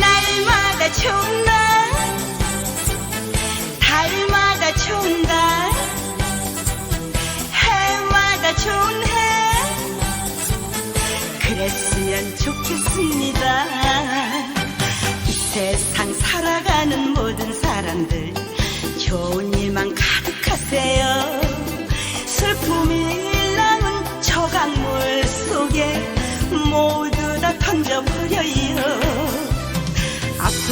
날마다 좋은 날 달마다 좋은 달 해마다 좋은 해 그랬으면 좋겠습니다. 이 세상 살아가는 모든 사람들 좋은 일만 가득하세요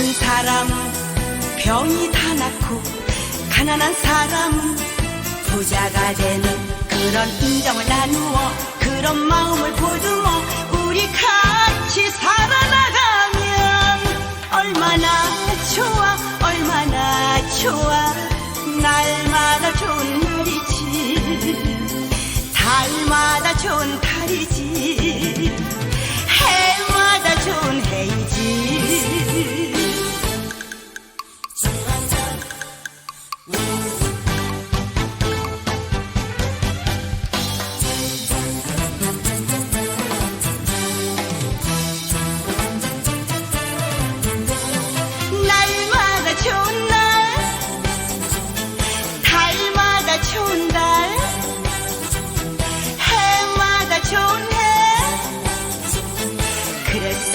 아픈 사람 병이 다 낫고 가난한 사람 부자가 되는 그런 인정을 나누어 그런 마음을 보듬어 우리 같이 살아나가면 얼마나 좋아 얼마나 좋아. 날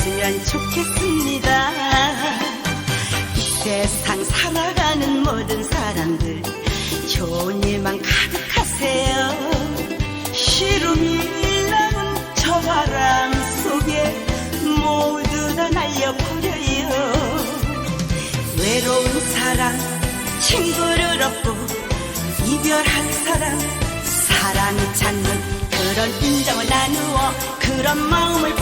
그랬으면 좋겠습니다. 이 세상 살아가는 모든 사람들 좋은 일만 가득하세요. 시름이 나는 저 바람 속에 모두 다 날려버려요. 외로운 사람 친구를 얻고 이별한 사람 사랑을 찾는 그런 인정을 나누어 그런 마음을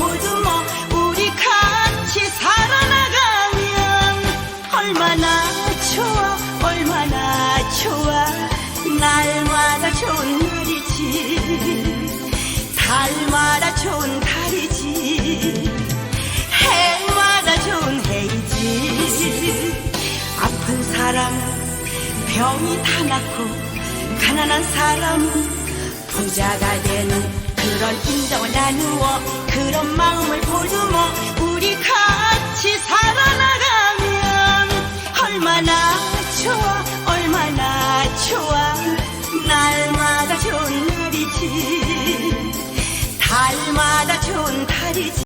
달마다 좋은 달이지. 해마다 좋은 해이지. 아픈 사람 병이 다 낫고 가난한 사람 부자가 되는 그런 인정을 나누어 그런 마음을 보듬어 우리 같이 살아나가면 얼마나 좋아 얼마나 좋아. 날마다 좋은 날이지. 날마다 좋은 달이지.